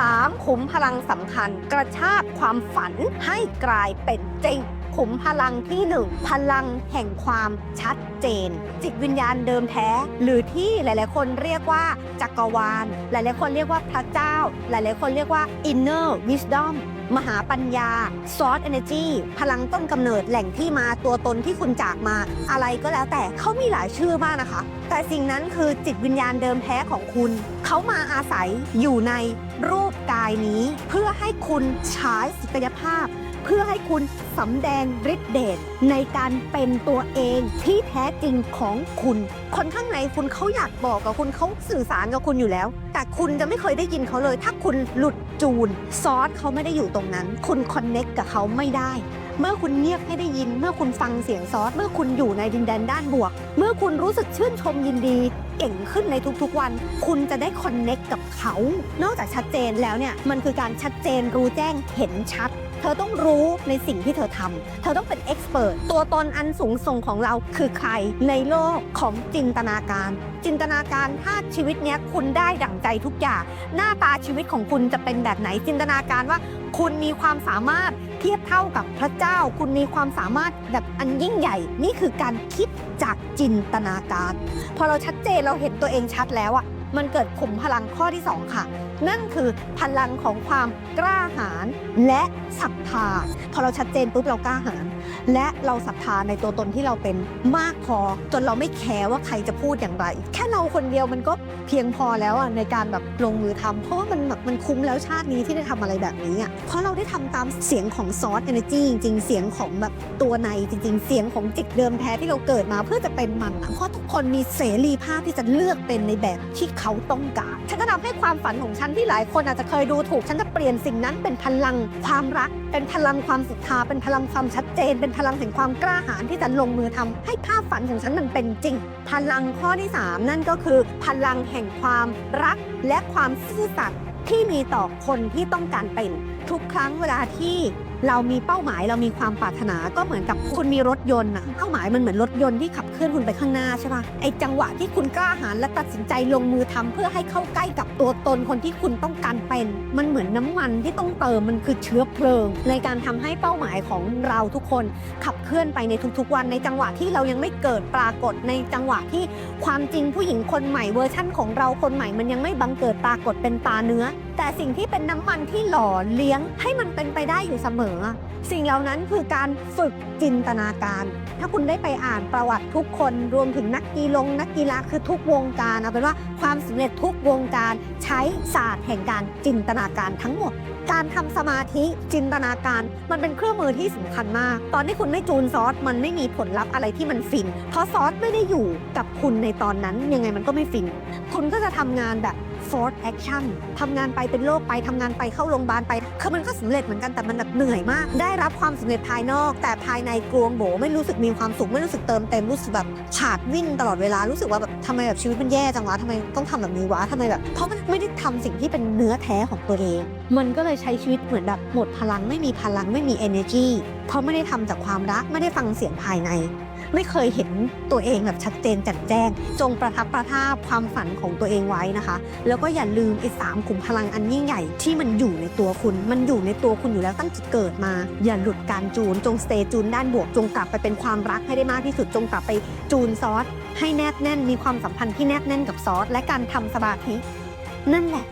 3. ขุมพลังสำคัญ กระชากความฝันให้กลายเป็นจริง ขุมพลังที่1พลังแห่งความชัดเจน จิตวิญญาณเดิมแท้ หรือที่หลาย ๆ คนเรียกว่าจักรวาล หลาย ๆ คนเรียกว่าพระเจ้า หลาย ๆ คนเรียกว่า inner wisdom มหาปัญญา source energy พลังต้นกำเนิดแหล่งที่มาตัวตนที่คุณจากมา อะไรก็แล้วแต่เขามีหลายชื่อมากนะคะ แต่สิ่งนั้นคือจิตวิญญาณเดิมแท้ของคุณ เขามาอาศัยอยู่ในรูปกายนี้ เพื่อให้คุณฉายศักยภาพ เพื่อให้คุณสำแดงฤทธิเดชในการเป็นตัวเองที่แท้จริงของคุณ คนข้างในคุณเขาอยากบอกกับคุณเขาสื่อสารกับคุณอยู่แล้ว แต่คุณจะไม่เคยได้ยินเขาเลย ถ้าคุณหลุดจูน ซอสเขาไม่ได้อยู่ตรงนั้น คุณคอนเน็กกับเขาไม่ได้เมื่อคุณเงียบให้ได้ยิน เมื่อคุณฟังเสียงซอส เมื่อคุณอยู่ในดินแดนด้านบวก เมื่อคุณรู้สึกชื่นชมยินดี เก่งขึ้นในทุกๆวัน คุณจะได้คอนเน็กกับเขา นอกจากชัดเจนแล้วเนี่ย มันคือการชัดเจนรู้แจ้งเห็นชัด เธอต้องรู้ในสิ่งที่เธอทำ เธอต้องเป็นเอ็กซ์เพรสตัวตนอันสูงส่งของเราคือใครในโลกของจินตนาการ จินตนาการถ้าชีวิตเนี้ยคุณได้ดั่งใจทุกอย่าง หน้าตาชีวิตของคุณจะเป็นแบบไหนจินตนาการว่าคุณมีความสามารถเทียบเท่ากับพระเจ้า คุณมีความสามารถแบบอันยิ่งใหญ่ นี่คือการคิดจากจินตนาการ พอเราชัดเจนเราเห็นตัวเองชัดแล้วอะ มันเกิดขุมพลังข้อที่ 2 ค่ะ นั่นคือพลังของความกล้าหาญและศรัทธา พอเราชัดเจนปุ๊บเรากล้าหาญและเราศรัทธาในตัวตนที่เราเป็นมากพอ จนเราไม่แคร์ว่าใครจะพูดอย่างไร แค่เราคนเดียวมันก็ เพียงพอแล้วอะในการแบบลงมือทำเพราะว่ามันแบบมันคุ้มแล้วชาตินี้ที่ได้ทำอะไรแบบนี้อะเพราะเราได้ทำตามเสียงของซอสเอเนจีจริงๆ เสียงของแบบตัวในจริง ๆ เสียงของจิตเดิมแท้ที่เราเกิดมาเพื่อจะเป็นมันอะเพราะทุกคนมีเสรีภาพที่จะเลือกเป็นในแบบที่เขาต้องการฉันก็ทำให้ความฝันของฉันที่หลายคนอาจจะเคยดูถูกฉันจะเปลี่ยนสิ่งนั้นเป็นพลังความรัก เป็นพลังความศรัทธาเป็นพลังความชัดเจน เป็นพลังแห่งความกล้าหาญที่จะลงมือทำให้ภาพฝันของฉันมันเป็นจริง พลังข้อที่ 3 นั่นก็คือพลังแห่งความรักและความซื่อสัตย์ที่มีต่อคนที่ต้องการเป็นทุกครั้งเวลาที่ เรามีเป้าหมายเรามีความปรารถนาก็เหมือนกับคุณมีรถยนต์อะเป้าหมายมันเหมือนรถยนต์ที่ขับเคลื่อนคุณไปข้างหน้าใช่ปะไอจังหวะที่คุณกล้าหาญและตัดสินใจลงมือทำเพื่อให้เข้าใกล้กับตัวตนคนที่คุณต้องการเป็น มันเหมือนน้ำมันที่ต้องเติมมันคือเชื้อเพลิง ในการทำให้เป้าหมายของเราทุกคนขับเคลื่อนไปในทุกๆวัน ในจังหวะที่เรายังไม่เกิดปรากฏในจังหวะที่ความจริงผู้หญิงคนใหม่เวอร์ชั่นของเราคนใหม่มันยังไม่บังเกิดปรากฏเป็นตาเนื้อ แต่สิ่งที่เป็นน้ำมันที่หล่อเลี้ยงให้มันเป็นไปได้อยู่เสมอสิ่งเหล่านั้นคือการฝึกจินตนาการ ถ้าคุณได้ไปอ่านประวัติทุกคนรวมถึงนักกีฬานักกีฬาคือทุกวงการเอาเป็นว่าความสำเร็จทุกวงการใช้ศาสตร์แห่งการจินตนาการทั้งหมด การทำสมาธิจินตนาการมันเป็นเครื่องมือที่สำคัญมาก ตอนที่คุณไม่จูนซอสมันไม่มีผลลัพธ์อะไรที่มันฟิน เพราะซอสไม่ได้อยู่กับคุณในตอนนั้นยังไงมันก็ไม่ฟิน คุณก็จะทำงานแบบ force action ทำงานไปเป็นโรคไปทำงานไปเข้าโรงพยาบาลไปคือมันก็สำเร็จเหมือนกันแต่มันแบบเหนื่อยมาก ได้รับความสำเร็จภายนอก แต่ภายในกลวงโบไม่รู้สึกมีความสุขไม่รู้สึกเติมเต็มรู้สึกแบบขาดวิ่นตลอดเวลารู้สึกว่าแบบทำไมแบบชีวิตมันแย่จังวะทำไมต้องทำแบบนี้วะทำไมแบบเพราะมันไม่ได้ทำสิ่งที่เป็นเนื้อแท้ของตัวเอง มันก็เลยใช้ชีวิตเหมือนแบบหมดพลังไม่มีพลังไม่มี energy เพราะไม่ได้ทำจากความรักไม่ได้ฟังเสียงภายใน ไม่เคยเห็นตัวเองแบบชัดเจนแจ่มแจ้ง จงประทับประทับความฝันของตัวเองไว้นะคะ แล้วก็อย่าลืมไอ้สามขุมพลังอันยิ่งใหญ่ที่มันอยู่ในตัวคุณ มันอยู่ในตัวคุณอยู่แล้วตั้งแต่เกิดมา อย่าหลุดการจูน จงสเตจูนด้านบวก จงกลับไปเป็นความรักให้ได้มากที่สุด จงกลับไปจูนซอสให้แนบแน่น มีความสัมพันธ์ที่แนบแน่นกับซอส และการทำสมาธินั่นแหละ